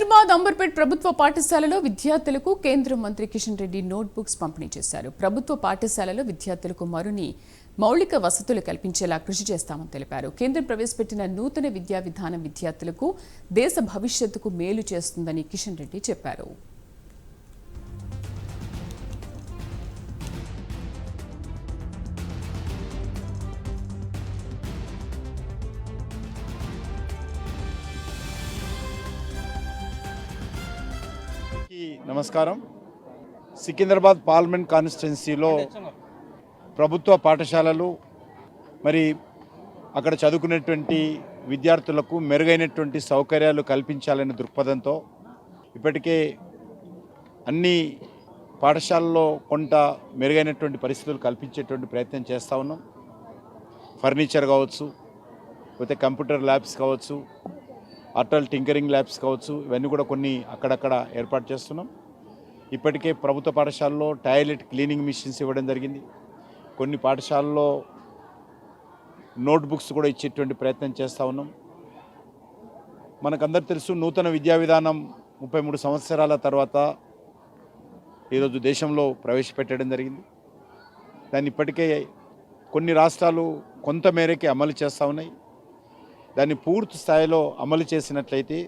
హైదరాబాద్ అంబర్పేట్ ప్రభుత్వ పాఠశాలలో విద్యార్థులకు కేంద్ర మంత్రి కిషన్ రెడ్డి నోట్బుక్స్ పంపిణీ చేశారు. ప్రభుత్వ పాఠశాలలో విద్యార్థులకు మరుని మౌలిక వసతులు కల్పించేలా కృషి చేస్తామని తెలిపారు. కేంద్రం ప్రవేశపెట్టిన నూతన విద్యా విధానం విద్యార్థులకు దేశ భవిష్యత్తుకు మేలు చేస్తుందని కిషన్ రెడ్డి చెప్పారు. నమస్కారం. సికింద్రాబాద్ పార్లమెంట్ కాన్స్టిట్యున్సీలో ప్రభుత్వ పాఠశాలలు మరి అక్కడ చదువుకునేటువంటి విద్యార్థులకు మెరుగైనటువంటి సౌకర్యాలు కల్పించాలనే దృక్పథంతో ఇప్పటికే అన్ని పాఠశాలల్లో కొంత మెరుగైనటువంటి పరిస్థితులు కల్పించేటువంటి ప్రయత్నం చేస్తూ ఉన్నాం. ఫర్నిచర్ కావచ్చు లేకపోతే కంప్యూటర్ ల్యాబ్స్ కావచ్చు అటల్ టింకరింగ్ ల్యాబ్స్ కావచ్చు ఇవన్నీ కూడా కొన్ని అక్కడక్కడ ఏర్పాటు చేస్తున్నాం. ఇప్పటికే ప్రభుత్వ పాఠశాలలో టాయిలెట్ క్లీనింగ్ మిషన్స్ ఇవ్వడం జరిగింది. కొన్ని పాఠశాలల్లో నోట్బుక్స్ కూడా ఇచ్చేటువంటి ప్రయత్నం చేస్తూ ఉన్నాం. మనకందరు తెలుసు నూతన విద్యా విధానం ముప్పై మూడు సంవత్సరాల తర్వాత ఈరోజు దేశంలో ప్రవేశపెట్టడం జరిగింది. దాన్ని ఇప్పటికే కొన్ని రాష్ట్రాలు కొంత మేరకే అమలు చేస్తూ ఉన్నాయి. దాన్ని పూర్తి స్థాయిలో అమలు చేసినట్లయితే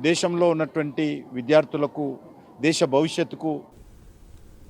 దేశంలో ఉన్నటువంటి విద్యార్థులకు దేశ భవిష్యత్తుకు